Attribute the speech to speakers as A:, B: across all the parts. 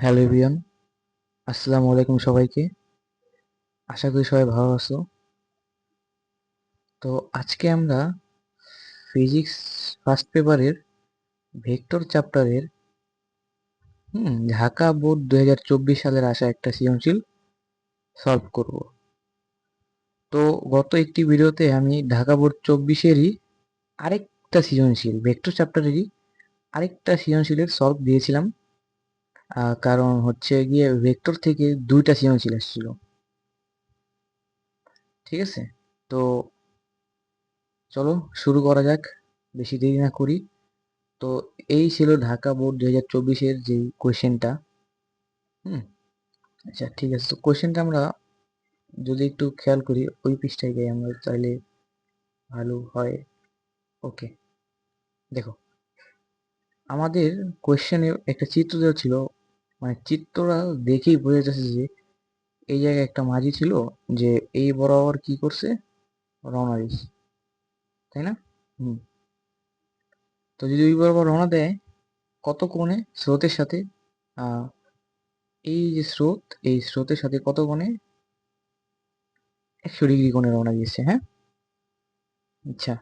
A: Hello everyone, আসসালামু আলাইকুম সবাইকে। আশা করি সবাই ভালো আছো। তো আজকে আমরা ফিজিক্স ফার্স্ট পেপারের ভেক্টর চ্যাপ্টারের হুম, ঢাকা বোর্ড দু হাজার চব্বিশ সালের আসা একটা সৃজনশীল সলভ করব। তো গত একটি ভিডিওতে আমি ঢাকা বোর্ড চব্বিশেরই আরেকটা সৃজনশীল ভেক্টর চ্যাপ্টারেরই আরেকটা সৃজনশীলের সলভ দিয়েছিলাম। কারণ হচ্ছে গিয়ে ভেক্টর থেকে দুইটা সৃজনশীল এসেছিল ঠিক আছে? তো চলো শুরু করা যাক, বেশি দেরি না করি। তো এই ছিল ঢাকা বোর্ড দু হাজার চব্বিশের যে কোয়েশ্চেনটা। হুম? আচ্ছা ঠিক আছে। তো কোয়েশ্চেনটা আমরা যদি একটু খেয়াল করি, ওই পৃষ্ঠায় যাই আমরা চাইলে ভালো হয়। ওকে, দেখো। আমাদের কোয়েশ্চেনে একটা চিত্র দেওয়া ছিল মানে চিত্রটা দেখেই বোঝা যাচ্ছে যে এই জায়গায় একটা মাঝি ছিল যে এই বরাবর কি করছে? রওনা দিচ্ছে। তাই না? হুম। তো যদি ওই বরাবর রওনা দেয়, কত কোণে স্রোতের সাথে এই যে স্রোত, এই স্রোতের সাথে কত কোণে? একশো ডিগ্রি কোণে রওনা দিয়েছে হ্যাঁ? আচ্ছা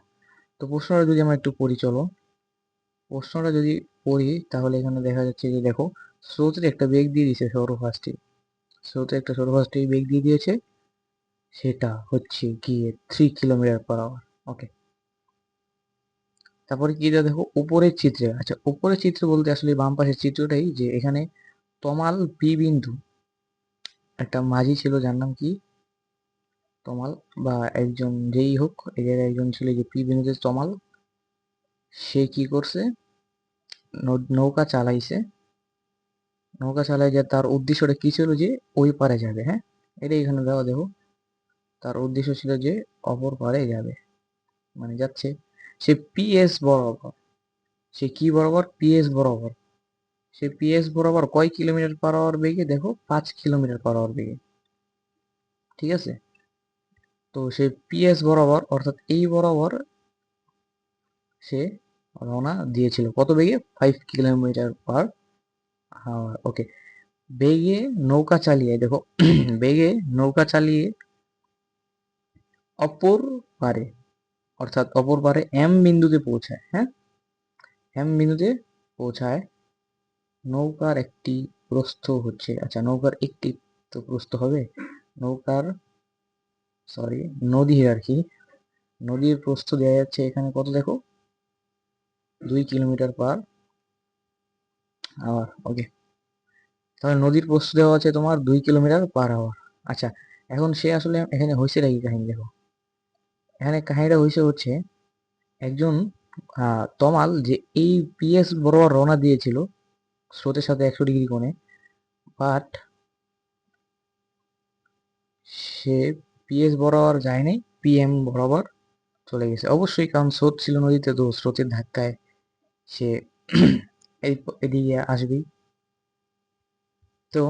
A: তো প্রশ্নটা যদি আমরা একটু পড়ি, চলো। প্রশ্নটা যদি পড়ি, তাহলে এখানে দেখা যাচ্ছে যে দেখো স্রোতের একটা বেগ দিয়ে দিয়েছে সৌরফাস্টে স্রোতের একটা সৌরফাস্টে বেগ দিয়ে দিয়েছে। সেটা হচ্ছে গিয়ে three kilometre per hour okay তারপরে কি দেখো, উপরের চিত্রে আচ্ছা উপরের চিত্র বলতে আসলে বাম পাশের চিত্রটাই যে এখানে তমাল পি বিন্দু, একটা মাঝি ছিল যার নাম কি? তমাল, বা একজন যেই হোক এই জায়গায় একজন ছিল যে পি বিন্দুতে তমাল, সে কি করছে? নৌকা চালাইছে। নৌকা চালায় যে তার উদ্দেশ্যটা কি ছিল যে ওই পারে যাবে হ্যাঁ? এটা এখানে দেওয়া দেখো। তার উদ্দেশ্য ছিল যে অপর পারে যাবে। মানে যাচ্ছে। সে পিএস বরাবর। সে কি বরাবর? পিএস বরাবর। সে পিএস বরাবর কয় কিলোমিটার পার আওয়ার বেগে? দেখো, পাঁচ কিলোমিটার পার আওয়ার বেগে। ঠিক আছে? তো সে পিএস বরাবর, অর্থাৎ এই বরাবর সে রওনা দিয়েছিল। কত বেগে? Five kilometre per hour okay বেগে নৌকা চালিয়ে দেখো বেগে নৌকা চালিয়ে অপর পারে অর্থাৎ অপর পারে এম বিন্দুতে পৌঁছায় হ্যাঁ এম বিন্দুতে পৌঁছায় নৌকার একটি প্রস্থ হচ্ছে আচ্ছা নৌকার একটি তো প্রস্থ হবে নৌকার সরি নদীর আর কি নদীর প্রস্থ দেওয়া যাচ্ছে এখানে কত দেখো দুই কিলোমিটার পার আওয়ার ওকে তাহলে নদীর প্রস্থ দেওয়া আছে তোমার দুই কিলোমিটার পার আওয়ার আচ্ছা এখন সে আসলে এখানে হয়েছে নাকি কাহিনী দেখো? এখানে কাহিনীটা হয়েছে হচ্ছে একজন তমাল যে এই পিএস বরাবর রওনা দিয়েছিল স্রোতের সাথে একশো ডিগ্রি কোণে বাট সে পিএস বরাবর যায় নাই পিএম বরাবর চলে গেছে। অবশ্যই কারণ স্রোত ছিল নদীতে, তো স্রোতের ধাক্কায় সে এই এদিকে আসবি। তো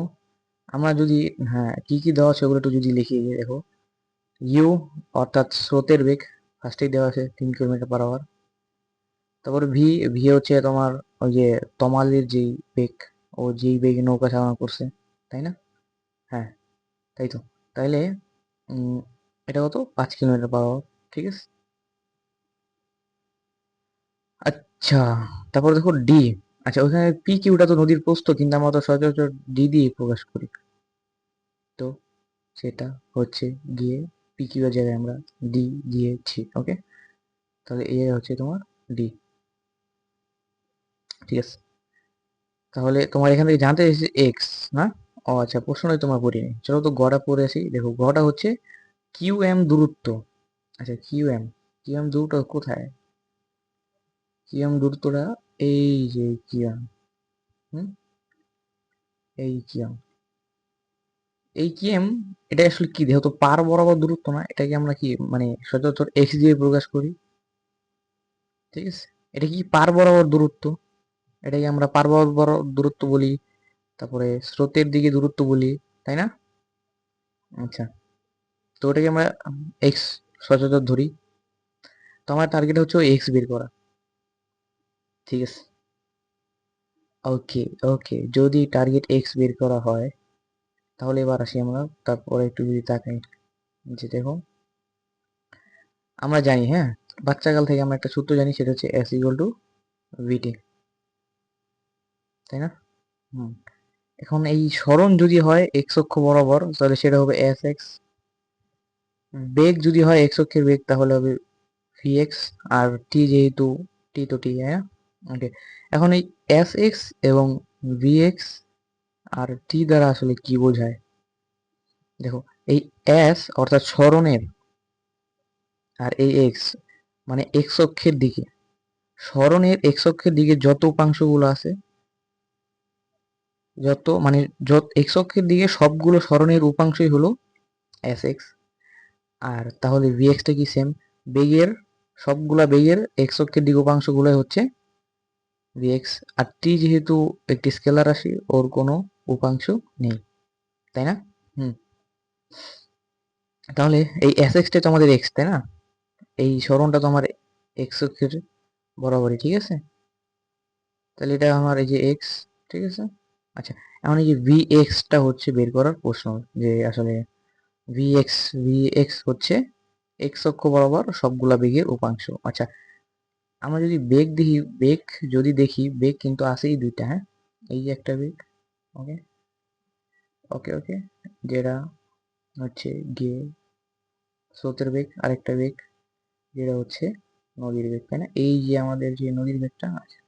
A: আমরা যদি হ্যাঁ কি কি দেওয়া আছে ওগুলো একটু যদি লিখে, দেখো। ইউ অর্থাৎ স্রোতের বেগ ফার্স্টেই দেওয়া আছে তিন কিলোমিটার পার আওয়ার তারপর ভি ভি হচ্ছে তোমার ওই যে তমালের যেই বেগ, ও যেই বেগে নৌকা চালনা করছে, তাই না? হ্যাঁ তাই তো। তাইলে এটা কত? পাঁচ কিলোমিটার পার আওয়ার ঠিক আছে? আচ্ছা তারপর দেখো ডি আচ্ছা ওখানে পি কিউটা তো নদীর প্রস্থ, কিন্তু আমরা তো সচরাচর ডি দিয়ে প্রকাশ করি। তো সেটা হচ্ছে গিয়ে পি কিউ এর জায়গায় আমরা ডি দিয়েছি ওকে তাহলে এ হচ্ছে তোমার ডি ঠিক আছে। তাহলে তোমার এখান থেকে জানতে এসেছে এক্স না? ও আচ্ছা প্রশ্নই তোমার পড়িনি। চলো তো গড়া পড়ে আসি। দেখো, গড়া হচ্ছে কিউ এম দূরত্ব। আচ্ছা কিউ এম কিউ এম দূরত্ব কোথায়? কিউ এম দূরত্বটা এই যে এম হুম? এই এম এই কি এম এটা আসলে কি? যেহেতু পার বরাবর দূরত্ব না, এটাকে আমরা কি মানে সচরাচর এক্স দিয়ে প্রকাশ করি। ঠিক আছে? এটা কি পার বরাবর দূরত্ব? এটাকে আমরা পার বরাবর দূরত্ব বলি, তারপরে স্রোতের দিকে দূরত্ব বলি, তাই না? আচ্ছা। তো ওটাকে আমরা এক্স সচরাচর ধরি। তো আমার টার্গেট হচ্ছে এক্স বের করা। ঠিক আছে? ওকে ওকে যদি টার্গেট এক্স বের করা হয়, তাহলে এবার আসি আমরা, তারপরে একটু যদি তাকাই, যে দেখো আমরা জানি হ্যাঁ? বাচ্চাকাল থেকে আমরা একটা সূত্র জানি, সেটা হচ্ছে এস ইকুয়াল টু ভিটি তাই না? হুম। এখন এই সরণ যদি হয় এক্স অক্ষ বরাবর, তাহলে সেটা হবে এস এক্স বেগ যদি হয় এক্স অক্ষের বেগ, তাহলে হবে ভি এক্স আর টি যেহেতু টি তো টি হ্যাঁ? ওকে এখন এই এস এক্স এবং ভি এক্স আর টি দ্বারা আসলে কি বোঝায়? দেখো, এই এস অর্থাৎ সরণের আর এই এক্স মানে এক্স অক্ষের দিকে। সরণের এক্স অক্ষের দিকে যত উপাংশগুলো আছে, যত মানে যত এক্স অক্ষের দিকে সবগুলো সরণের উপাংশই হলো এস এক্স আর তাহলে ভি এক্সটা কি সেম বেগের, সবগুলা বেগের এক্স অক্ষের দিকে উপাংশগুলোই হচ্ছে ভি এক্স আর টি যেহেতু একটি স্কেলার রাশি, ওর কোনো উপাংশ নেই, তাই না? হুম। তাহলে এই এস এক্সটা তো আমাদের এক্স তাই না? এই সরণটা তো আমার এক্স অক্ষের বরাবরই, ঠিক আছে? তাহলে এটা আমার এই যে এক্স ঠিক আছে? আচ্ছা এখন এই যে ভি এক্সটা হচ্ছে বের করার প্রশ্ন, যে আসলে ভি এক্স ভি এক্স হচ্ছে এক্স অক্ষ বরাবর সবগুলা বেগের উপাংশ। আচ্ছা আমরা যদি বেগ দেখি, বেগ যদি দেখি, বেগ কিন্তু আছেই দুইটা হ্যাঁ? এই যে একটা বেগ, ওকে? ওকে ওকে? যেটা হচ্ছে গিয়ে স্রোতের বেগ, আরেকটা বেগ, যেটা হচ্ছে নদীর বেগ, তাই না? এই যে আমাদের যে নদীর বেগটা আছে,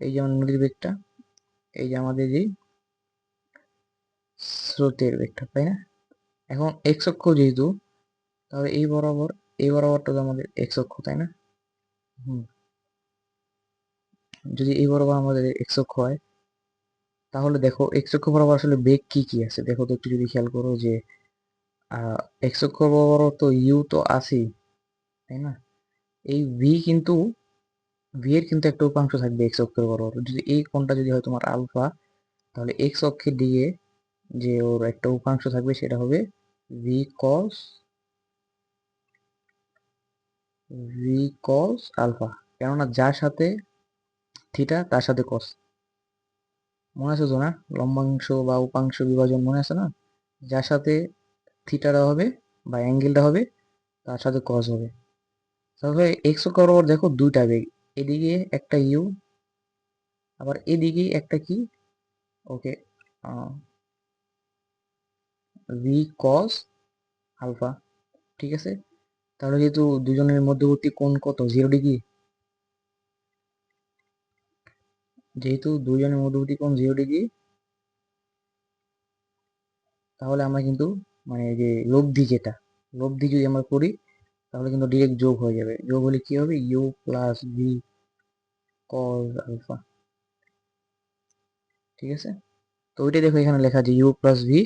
A: এই যে আমাদের নদীর বেগটা, এই যে আমাদের যে স্রোতের বেগটা, তাই না? এখন এক্স অক্ষ যেহেতু, তাহলে এই বরাবর, এই বরাবরটা তো আমাদের এক্স অক্ষ, তাই না? যদি এই বরাবর আমাদের এক্স অক্ষ হয়, তাহলে দেখো এক্স অক্ষ বরাবর আসলে বেগ কি কি আছে? দেখো তো একটু যদি খেয়াল করো যে এক্স অক্ষ বরাবর তো ইউ তো আছেই, তাই না? এই ভি কিন্তু ভি এর কিন্তু একটা উপাংশ থাকবে এক্স অক্ষের বরাবর। যদি এই কোণটা যদি হয় তোমার আলফা, তাহলে এক্স অক্ষের দিকে যে ওর একটা উপাংশ থাকবে সেটা হবে V cos V cos alpha কেননা যার সাথে থিটা তার সাথে কস মনে আছে তো না লম্বাংশ বা উপাংশ বিভাজন মনে আছে না? যার সাথে থিটাটা হবে বা অ্যাঙ্গেলটা হবে, তার সাথে কস হবে। তাহলে এক্স বরাবর দেখো দুইটা বেগ, এদিকে একটা ইউ আবার এদিকে একটা কি? ওকে ভি কস আলফা ঠিক আছে? তাহলে যেহেতু দুজনের মধ্যবর্তী কোণ কত? জিরো ডিগ্রি যেহেতু দুজনের মধ্যবর্তী কোণ জিরো ডিগ্রি তাহলে আমরা কিন্তু মানে যে লব্ধি যেটা, লব্ধি যদি আমরা করি, তাহলে কিন্তু ডিরেক্ট যোগ হয়ে যাবে। যোগ হলে কি হবে? U plus V cos alpha ঠিক আছে? তো ওইটাই দেখো এখানে লেখা আছে U plus V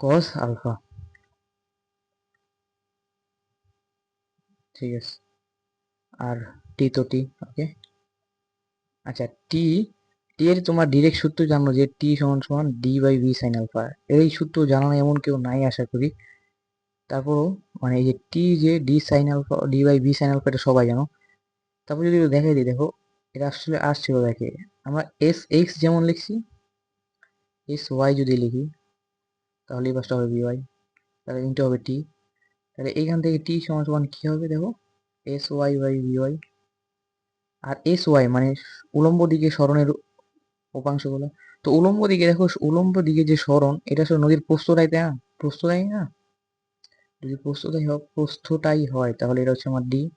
A: cos alpha ঠিক আছে আর টি তো টি ওকে আচ্ছা টি টি এর তোমার ডিরেক্ট সূত্র জানো যে টি সমান সমান D by V sine alpha এই সূত্র জানানো এমন কেউ নাই, আশা করি। তারপরও মানে এই যে টি যে D sine alpha D by V sine alpha এটা সবাই জানো। তারপর যদি দেখাই দিই, দেখো, এটা আসলে আসছিল দেখে। আমরা এস এক্স যেমন লিখছি এস ওয়াই যদি লিখি, তাহলে এই পাশটা হবে বি ওয়াই তাহলে ইন্টু হবে টি তাহলে এইখান থেকে টি সমান সমান কি হবে দেখো? এস ওয়াই বি ওয়াই আর এস ওয়াই মানে উলম্ব দিকে সরণের উপাংশগুলো। তো উলম্ব দিকে দেখো, উলম্ব দিকে যে সরণ, এটা আসলে নদীর প্রস্থটাই, তাই না? প্রস্থটাই না? যদি প্রস্থটাই হয় প্রস্থটাই হয়, তাহলে এটা হচ্ছে আমার ডি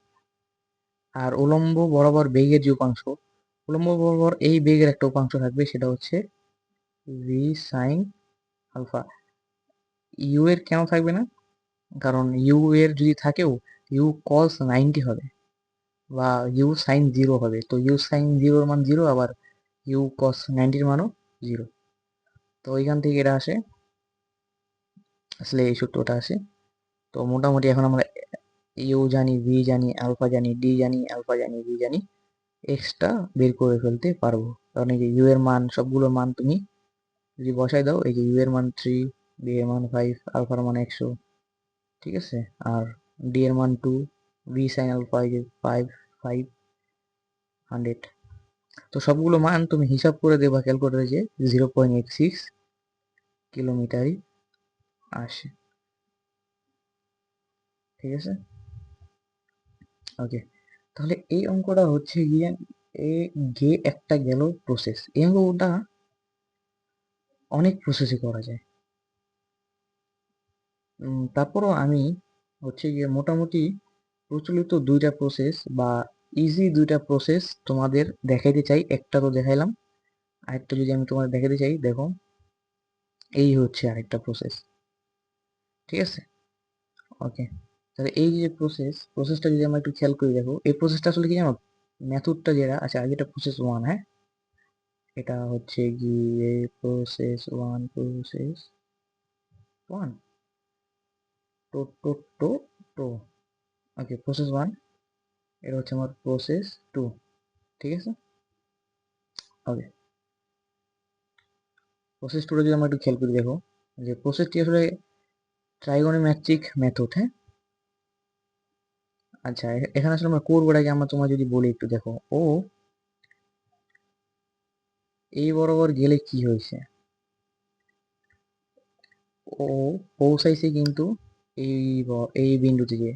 A: আর উলম্ব বরাবর বেগের যে উপাংশ, উলম্ব বরাবর এই বেগের একটা উপাংশ থাকবে, সেটা হচ্ছে ভি সাইন আলফা ইউ এর কেন থাকবে না? কারণ ইউ এর যদি থাকেও ইউ কস নাইনটি হবে বা ইউ সাইন জিরো হবে। তো ইউ সাইন জিরোর মান জিরো আবার ইউ কস নাইনটির মানও জিরো তো ওইখান থেকে এটা আসে। আসলে এই সূত্রটা আসে। তো মোটামুটি এখন আমরা ইউ জানি ভি জানি আলফা জানি ডি জানি আলফা জানি ভি জানি এক্সটা বের করে ফেলতে পারব। কারণ এই যে ইউ এর মান, সবগুলোর মান তুমি যদি বসাই দাও, এই যে ইউ এর মান থ্রি বি এর মান ফাইভ আলফার মান একশো ঠিক আছে? আর ডি এর মান two V sine alpha five five hundred তো সবগুলো মান তুমি হিসাব করে দেবা ক্যালকুলেটারে যে জিরো পয়েন্ট এইট সিক্স কিলোমিটারই আসে। ঠিক আছে? ওকে তাহলে এই অঙ্কটা হচ্ছে গিয়ে, এ গে একটা গেল প্রসেস এই অঙ্কটা অনেক প্রসেসে করা যায়। তারপরও আমি হচ্ছে গিয়ে মোটামুটি প্রচলিত দুইটা প্রসেস বা ইজি দুইটা প্রসেস তোমাদের দেখাইতে চাই। একটা তো দেখাইলাম, আরেকটা যদি আমি তোমাদের দেখাতে চাই, দেখো। এই হচ্ছে আরেকটা প্রসেস ঠিক আছে? ওকে তাহলে এই যে প্রসেস প্রসেসটা যদি আমরা একটু খেয়াল করে, দেখো, এই প্রসেসটা আসলে কি জানো? মেথডটা যেটা আচ্ছা আগে এটা প্রসেস ওয়ান হ্যাঁ? এটা হচ্ছে গিয়ে process one process one two two two two. Okay process one এটা হচ্ছে আমার প্রসেস টু ঠিক আছে? ওকে প্রসেস টুটা যদি আমরা একটু খেয়াল করে, দেখো, যে প্রসেসটি আসলে ট্রাইগোনোমেট্রিক মেথড হ্যাঁ? আচ্ছা এখানে আসলে আমরা করবোটাকে আমরা তোমার যদি বলি একটু, দেখো, ও এই বরাবর গেলে কি হয়েছে? ও পৌঁছাইছে কিন্তু এই এই বিন্দুতে গিয়ে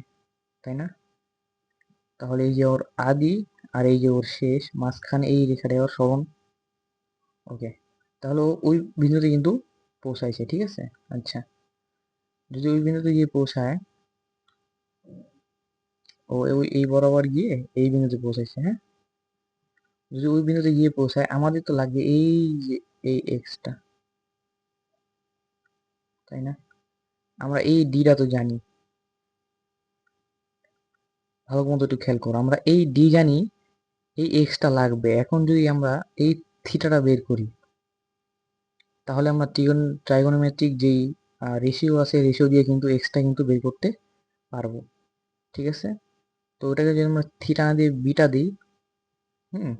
A: তাই না? তাহলে এই যে ওর আদি আর এই যে ওর শেষ, মাঝখানে এই রেখাটা ওর সরণ ওকে তাহলে ওই বিন্দুতে কিন্তু পৌঁছাইছে, ঠিক আছে? আচ্ছা। যদি ওই বিন্দুতে গিয়ে পৌঁছায়, ও ওই, এই বরাবর গিয়ে এই বিন্দুতে পৌঁছাইছে হ্যাঁ? যদি ওই বিন্দুতে গিয়ে পৌঁছায়, আমাদের তো লাগবে এই যে, এই এক্সটা তাই না? আমরা এই ডিটা তো জানি। ভালো মতো একটু খেয়াল করো, আমরা এই ডি জানি, এই এক্সটা লাগবে। এখন যদি আমরা এই থিটাটা বের করি, তাহলে আমরা ট্রিগন ট্রাইগোনোমেট্রিক যেই রেশিও আছে রেশিও দিয়ে কিন্তু এক্সটা কিন্তু বের করতে পারব। ঠিক আছে? তো ওটাকে যদি আমরা থিটা না দিয়ে বিটা দিই, হুম,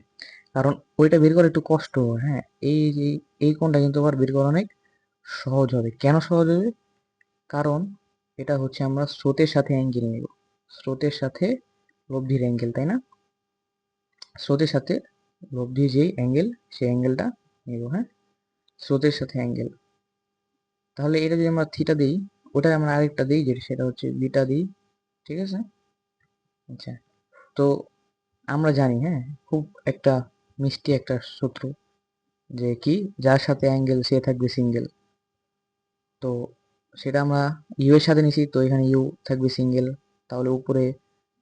A: কারণ ওইটা বের করা একটু কষ্ট। হ্যাঁ এই যে, এই কোণটা কিন্তু আবার বের করা অনেক সহজ হবে। কেন সহজ হবে? কারণ এটা হচ্ছে আমরা স্রোতের সাথে অ্যাঙ্গেল নেব। স্রোতের সাথে লব্ধির অ্যাঙ্গেল তাই না? স্রোতের সাথে লব্ধির যেই অ্যাঙ্গেল সেই অ্যাঙ্গেলটা নেব হ্যাঁ? স্রোতের সাথে অ্যাঙ্গেল তাহলে এটা যদি আমরা থিটা দিই ওটা আমরা আরেকটা দিই, যেটা সেটা হচ্ছে বিটা দিই, ঠিক আছে? আচ্ছা তো আমরা জানি হ্যাঁ খুব একটা মিষ্টি একটা সূত্র যে কি, যার সাথে অ্যাঙ্গেল সে থাকবে সিঙ্গেল তো সেটা আমরা ইউ এর সাথে নিছি, তো এখানে ইউ থাকবে সিঙ্গেল তাহলে উপরে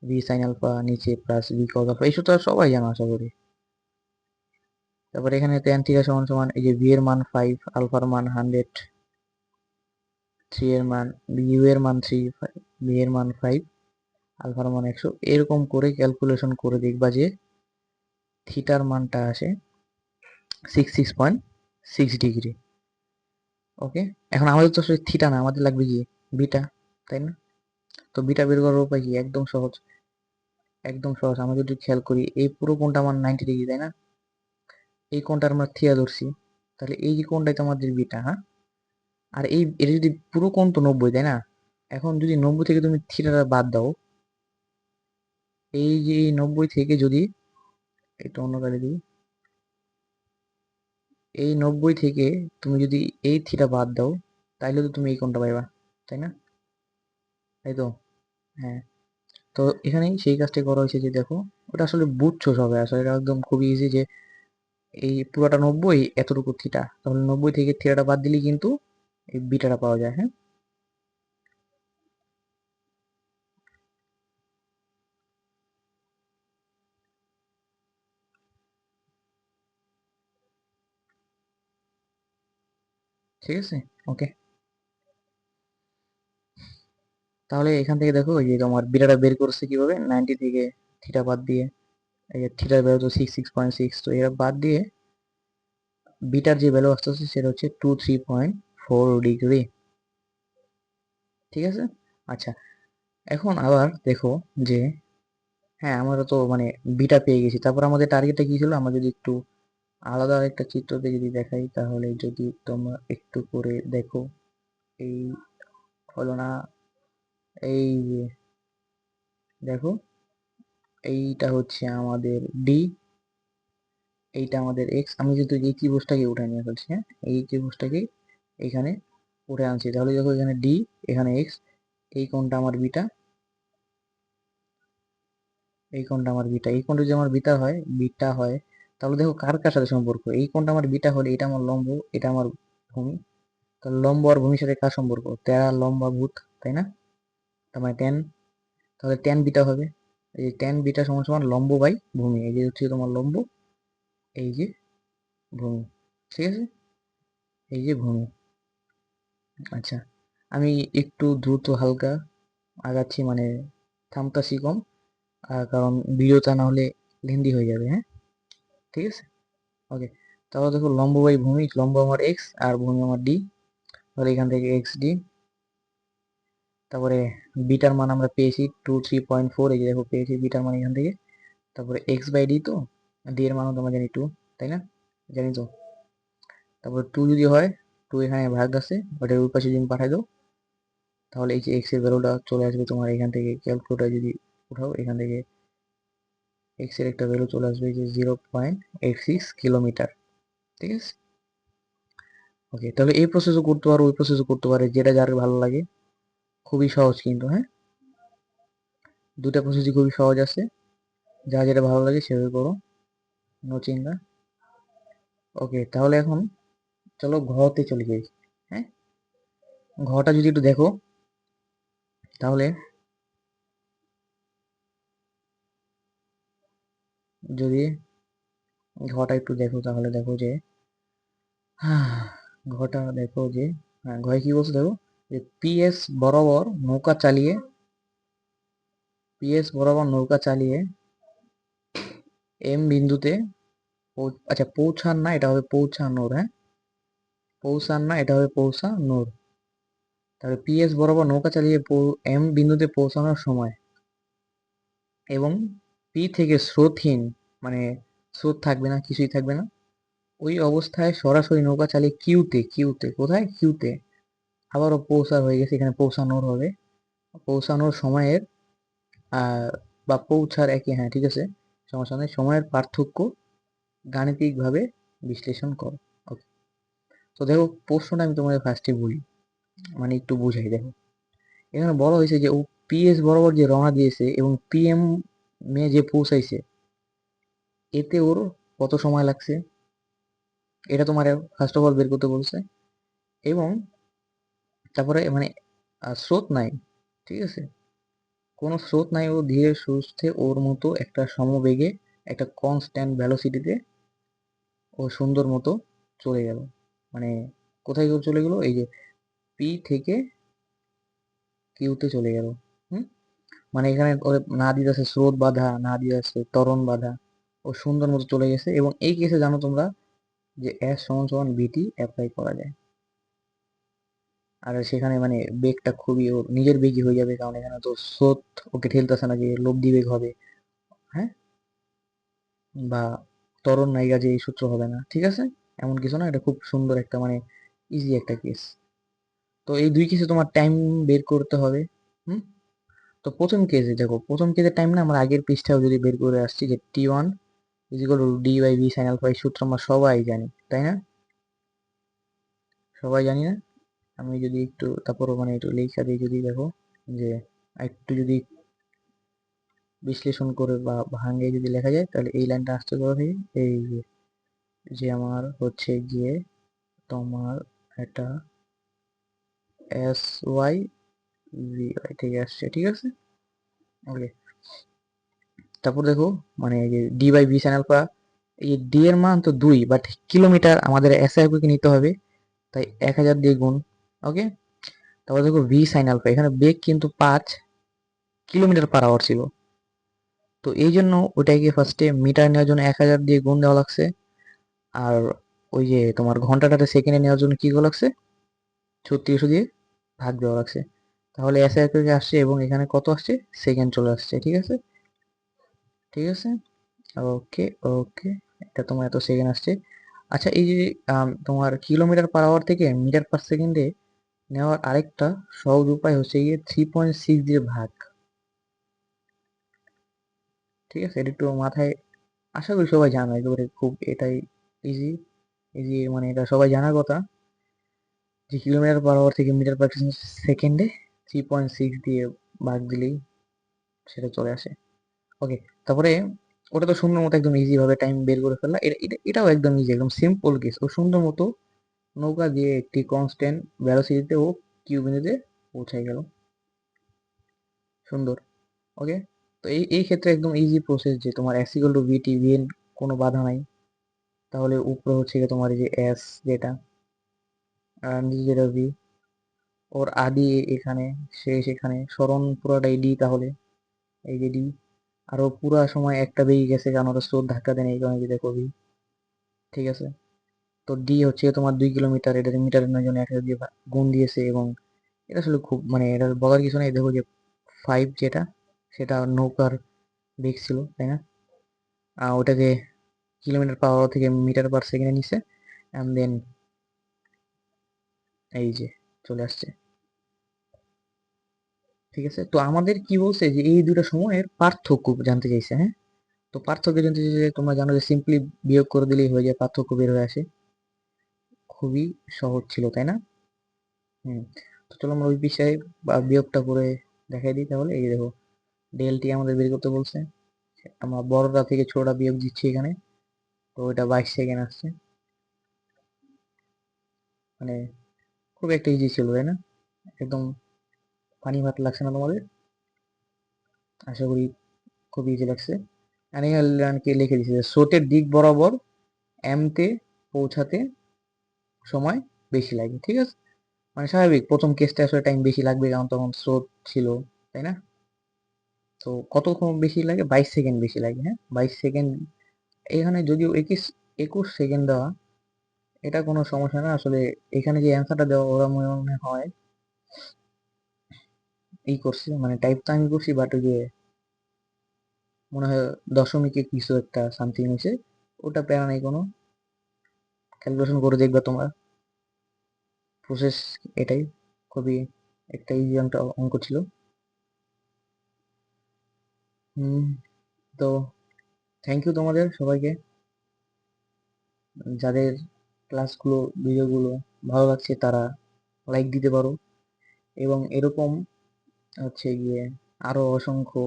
A: ভি সাইন আলফা নিচে প্লাস ভি কজ আলফা এই সূত্র সবাই জানো আশা করি। তারপর এখানে ট্যান থিটা সমান সমান, এই যে ভি এর মান ফাইভ আলফার মান হান্ড্রেড থ্রি এর মান ইউ এর মান থ্রি ভি এর মান ফাইভ আলফার মান একশো, এরকম করে ক্যালকুলেশন করে দেখবা যে থিটার মানটা আসে six six point six degree okay? এখন আমাদের তো আসলে থিটা না, আমাদের লাগবে কি বিটা, তাই না? তো বিটা বের করার উপায় কি? একদম সহজ। একদম সহজ। আমরা যদি খেয়াল করি, এই পুরো কোণটা আমার নাইনটি ডিগ্রি তাই না? এই কোণটা আমরা থিয়া ধরছি। তাহলে এই যে কোণটাই তো আমাদের বিটা হ্যাঁ? আর এই, এটা যদি পুরো কোণ তো নব্বই, তাই না? এখন যদি নব্বই থেকে তুমি থিটাটা বাদ দাও, এই যে নব্বই থেকে যদি, একটু অন্য গাড়ি দিই। এই নব্বই থেকে তুমি যদি এই থিটা বাদ দাও, তাইলে তো তুমি এই কোনটা পাইবা, তাই না? তাই তো? হ্যাঁ। তো এখানেই সেই কাজটি করা হয়েছে যে দেখো, ওটা আসলে বুঝছ সবাই আসলে এটা একদম খুবই ইজি যে এই পুরোটা নব্বই, এতটুকু থিটা তাহলে নব্বই থেকে থিটাটা বাদ দিলেই কিন্তু এই বিটাটা পাওয়া যায় হ্যাঁ? ঠিক আছে? ওকে তাহলে এখান থেকে দেখো যে তোমার বিটাটা বের করছে কীভাবে? নাইনটি থেকে থিটা বাদ দিয়ে, এই যে থিটার ভ্যালু তো সিক্স সিক্স পয়েন্ট সিক্স তো এরা বাদ দিয়ে বিটার যে ভ্যালু আসতেছে সেটা হচ্ছে two three point four degree ঠিক আছে? আচ্ছা এখন আবার দেখো যে হ্যাঁ আমরা তো মানে বিটা পেয়ে গেছি। তারপর আমাদের টার্গেটটা কি ছিল? আমরা যদি একটু আলাদা একটা চিত্রতে যদি দেখাই, তাহলে যদি তোমরা একটু করে দেখো, এই হলো না, এই যে, দেখো, এইটা হচ্ছে আমাদের ডি এইটা আমাদের এক্স আমি যেহেতু এই ত্রিভুজটাকে উঠে নিয়ে ফেলছি হ্যাঁ এই ত্রিভুজটাকে এখানে উঠে আনছি, তাহলে দেখো এখানে ডি এখানে এক্স এই কোণটা আমার বিটা, এই কোণটা আমার বিটা, এই কোণটা যদি আমার বিটা হয় বিটা হয় তাহলে দেখো কার কার সাথে সম্পর্ক? এই কোণটা আমার বিটা হলে এটা আমার লম্ব এটা আমার ভূমি। তাহলে লম্ব আর ভূমির সাথে কার সম্পর্ক? তেরা লম্বা ভূত তাই না? তার মানে টেন তাহলে টেন বিটা হবে। এই যে টেন বিটা সমান সমান লম্ব বাই ভূমি। এই যে হচ্ছে তোমার লম্ব এই যে ভূমি। ঠিক আছে? এই যে ভূমি। আচ্ছা আমি একটু দ্রুত হালকা আগাচ্ছি মানে থামতাছি কম আহ, কারণ ভিডিওটা না হলে লেন্দি হয়ে যাবে হ্যাঁ? ঠিক আছে? ওকে তাহলে দেখো লম্ব বাই ভূমি, লম্ব আমার এক্স আর ভূমি আমার ডি তাহলে এখান থেকে এক্স ডি তারপরে বিটার মান আমরা পেয়েছি টু থ্রি পয়েন্ট ফোর এই যে দেখো পেয়েছি বিটার মান এখান থেকে। তারপরে এক্স বাই ডি তো ডি এর মানও তোমরা জানি টু তাই না? জানি তো। তারপরে টু যদি হয় টু এখানে ভাগ আছে ওটার ওই পাশে যদি পাঠাই দাও তাহলে এই যে এক্সের ভ্যালুটা চলে আসবে তোমার এখান থেকে ক্যালকুলেটার যদি উঠাও, এখান থেকে এক্সের একটা ভ্যালু চলে আসবে যে zero point eight six kilometre ঠিক আছে? ওকে তাহলে এই প্রসেসও করতে পারো, ওই প্রসেসও করতে পারে, যেটা যার ভালো লাগে। খুবই সহজ কিন্তু হ্যাঁ? দুটা প্রসেসই খুবই সহজ আছে। যা যেটা ভালো লাগে সেভাবে করো নো চিন্তা। ওকে তাহলে এখন চলো ঘতে চলে যাই হ্যাঁ? ঘটা যদি একটু দেখো, তাহলে যদি ঘটা একটু দেখো তাহলে দেখো যে ঘটা দেখো যে হ্যাঁ ঘরে কি বলছে দেখো? যে পিএস বরাবর নৌকা চালিয়ে পিএস বরাবর নৌকা চালিয়ে এম বিন্দুতে আচ্ছা পৌঁছান না, এটা হবে পৌঁছানোর হ্যাঁ? পৌঁছান না, এটা হবে পৌঁছানোর। তাহলে পিএস বরাবর নৌকা চালিয়ে এম বিন্দুতে পৌঁছানোর সময় এবং পি থেকে স্রোতহীন মানে স্রোত থাকবে না, কিছুই থাকবে না। ওই অবস্থায় সরাসরি নৌকা চালিয়ে কিউতে কিউতে, কোথায়? কিউতে। আবারও পৌঁছার হয়ে গেছে, এখানে পৌঁছানোর হবে। পৌঁছানোর সময়ের বা পৌঁছার একই হ্যাঁ ঠিক আছে। সমস্যা নেই সময়ের পার্থক্য গাণিতিকভাবে বিশ্লেষণ করো। ওকে তো দেখো, প্রশ্নটা আমি তোমাদের ফার্স্টে বলি। মানে একটু বুঝাই, দেখো। এখানে বলা হয়েছে যে ও পিএস বরাবর যে রওনা দিয়েছে এবং পিএম মে যে পৌঁছাইছে, এতে ওর কত সময় লাগছে? এটা তোমার ফার্স্ট অফ অল বের করতে বলছে। এবং তারপরে মানে স্রোত নাই, ঠিক আছে? কোনো স্রোত নাই, ও ধীরে সুস্থে ওর মতো একটা সমবেগে, একটা কনস্ট্যান্ট ভ্যালোসিটিতে ও সুন্দর মতো চলে গেল। মানে কোথায় চলে গেল? এই যে পি থেকে কিউতে চলে গেল। হুম? মানে এখানে না দিতেছে স্রোত বাধা, না দিতেছে তরণ বাধা। ও সুন্দর মতো চলে গেছে এবং এই কেসে জানো তোমরা যে এস সমান সমান বিটি অ্যাপ্লাই করা যায়। আর সেখানে মানে বেগটা খুবই নিজের বেগই হয়ে যাবে কারণ এখানে তো স্রোত ওকে ঠেলতেছে না যে লব্ধি বেগ হবে হ্যাঁ? বা তরণ নায়িকা যে এই সূত্র হবে না, ঠিক আছে? এমন কিছু না, এটা খুব সুন্দর একটা মানে ইজি একটা কেস তো এই দুই কেসে তোমার টাইম বের করতে হবে, হুম? তো প্রথম কেসে দেখো, প্রথম কেসের টাইম না আমরা আগের পৃষ্ঠাও যদি বের করে আসছি যে T one equal D by B sine alpha এই সূত্র আমরা সবাই জানি, তাই না? সবাই জানি না? আমি যদি একটু তারপর মানে একটু লেখা দিয়ে যদি দেখো, যে একটু যদি বিশ্লেষণ করে বা ভাঙে যদি লেখা যায়, তাহলে এই লাইনটা আসতে থেকে এই যে যে আমার হচ্ছে গিয়ে তোমার এটা এস ওয়াই ভি ওয়াই থেকে আসছে, ঠিক আছে? ওকে তারপর দেখো মানে এই যে D by V sine alpha এই ডি এর মান তো দুই বাট কিলোমিটার আমাদের এস কে নিতে হবে, তাই এক হাজার দিয়ে গুণ ওকে তারপর দেখো ভি সাইন আলফা এখানে বেগ কিন্তু পাঁচ কিলোমিটার পার আওয়ার ছিল। তো এই জন্য ওটাকে ফার্স্টে মিটার নেওয়ার জন্য এক হাজার দিয়ে গুণ দেওয়া লাগছে। আর ওই যে তোমার ঘন্টাটাতে সেকেন্ডে নেওয়ার জন্য কি লাগছে? ছত্রিশশো দিয়ে ভাগ দেওয়া লাগছে। তাহলে এস থেকে আসছে এবং এখানে কত আসছে? সেকেন্ড চলে আসছে, ঠিক আছে? ঠিক আছে? ওকে ওকে এটা তোমার এত সেকেন্ড আসছে। আচ্ছা এই যে তোমার কিলোমিটার পার আওয়ার থেকে মিটার পার সেকেন্ডে নেওয়ার আরেকটা সহজ উপায় হচ্ছে গিয়ে থ্রি পয়েন্ট সিক্স দিয়ে ভাগ। ঠিক আছে? এটা একটু মাথায়, আশা করি সবাই জানো, একেবারে খুব এটাই ইজি ইজি মানে এটা সবাই জানার কথা যে কিলোমিটার পার আওয়ার থেকে মিটার পার সেকেন্ডে থ্রি পয়েন্ট সিক্স দিয়ে ভাগ দিলেই সেটা চলে আসে। ওকে তারপরে ওটা তো সুন্দর মতো একদম ইজি ভাবে টাইম বের করে ফেললা। এটা- এটাও একদম ইজি একদম সিম্পল কেস ও সুন্দর মতো নৌকা দিয়ে একটি কনস্ট্যান্ট ভ্যালোসিটিতে ও কিউ বিন্দুতে পৌঁছাই গেল। সুন্দর। ওকে তো এই এই ক্ষেত্রে একদম ইজি প্রসেস যে তোমার S equal to V T V N কোনো বাধা নাই। তাহলে উপরে হচ্ছে গিয়ে তোমার এই যে এস যেটা, আর নিচে যেটা ভি ওর আদি এখানে শেষ এখানে স্মরণ পুরোটাই ডি তাহলে। এই যে ডি আরও পুরা সময় একটা বেরিয়ে গেছে কারণ ওটা স্রোত ধাক্কা দেন এই কারণে দেখো কবি। ঠিক আছে? তো ডি হচ্ছে তোমার দুই কিলোমিটার, এটা মিটারের জন্য একটা দিয়ে গুণ দিয়েছে এবং এটা আসলে খুব মানে এটা বলার কিছু নেই। দেখো যে ফাইভ যেটা, সেটা নৌকার বেগ ছিল, তাই না? ওটাকে কিলোমিটার পাওয়ার থেকে মিটার পার সেকেন্ডে নিছে। অ্যান্ড দেন এই যে চলে আসছে। ঠিক আছে? তো আমাদের কি বলছে যে এই দুটো সময়ের পার্থক্য জানতে চাইছে হ্যাঁ? তো পার্থক্য জানতে চাইছে তোমরা জানো যে সিম্পলি বিয়োগ করে দিলেই হয়ে যায়, পার্থক্য বের হয়ে আসে। খুবই সহজ ছিল, তাই না? হুম, তো চলো আমরা ওই বিষয়ে বা বিয়োগটা করে দেখাই দিই তাহলে। এই দেখো ডেলটি আমাদের বের করতে বলছে, আমরা বড়টা থেকে ছোটটা বিয়োগ দিচ্ছি এখানে, তো ওইটা বাইশ সেকেন্ড আসছে। মানে খুব একটা ইজি ছিল, তাই না? একদম পানি ভাত লাগছে না তোমাদের? আশা করি খুব ইজি লাগছে। অ্যানিমালকে লিখে দিচ্ছে স্রোতের দিক বরাবর এমতে পৌঁছাতে সময় বেশি লাগে, ঠিক আছে? মানে স্বাভাবিক, প্রথম কেসটা আসলে টাইম বেশি লাগবে, কারণ তখন স্রোত ছিল, তাই না? তো কতক্ষণ বেশি লাগে? বাইশ সেকেন্ড বেশি লাগে হ্যাঁ? বাইশ সেকেন্ড, এখানে যদিও একুশ একুশ সেকেন্ড দেওয়া, এটা কোনো সমস্যা না। আসলে এখানে যে অ্যান্সারটা দেওয়া, ওরা মনে হয় এই করছে মানে টাইপ তো আমি করছি বাট ওই যে মনে হয় দশমিকে কিছু একটা সামথিং হয়েছে, ওটা প্যারা নাই কোনো। ক্যালকুলেশন করে দেখবা তোমরা। প্রসেস এটাই, খুবই একটা ইজি একটা অঙ্ক ছিল। হুম, তো থ্যাংক ইউ তোমাদের সবাইকে। যাদের ক্লাসগুলো ভিডিওগুলো ভালো লাগছে তারা লাইক দিতে পারো। এবং এরকম হচ্ছে গিয়ে আরও অসংখ্য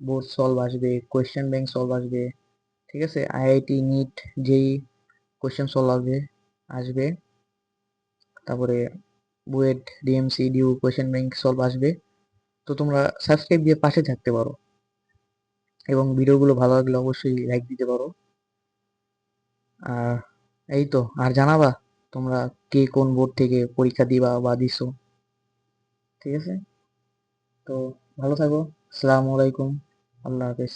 A: বোর্ড সলভ আসবে কোয়েশ্চেন ব্যাংক সলভ আসবে, ঠিক আছে? আইআইটি নিট যেই কোয়েশ্চেন সলভ আসবে আসবে। তারপরে BUET DMC DU question bank solve আসবে। তো তোমরা সাবস্ক্রাইব দিয়ে পাশে থাকতে পারো। এবং ভিডিওগুলো ভালো লাগলে অবশ্যই লাইক দিতে পারো। আর এই তো, আর জানাবা তোমরা কে কোন বোর্ড থেকে পরীক্ষা দিবা বা দিছো। ঠিক আছে? তো ভালো থাকো। আসসালামু আলাইকুম। আল্লাহ হাফেজ।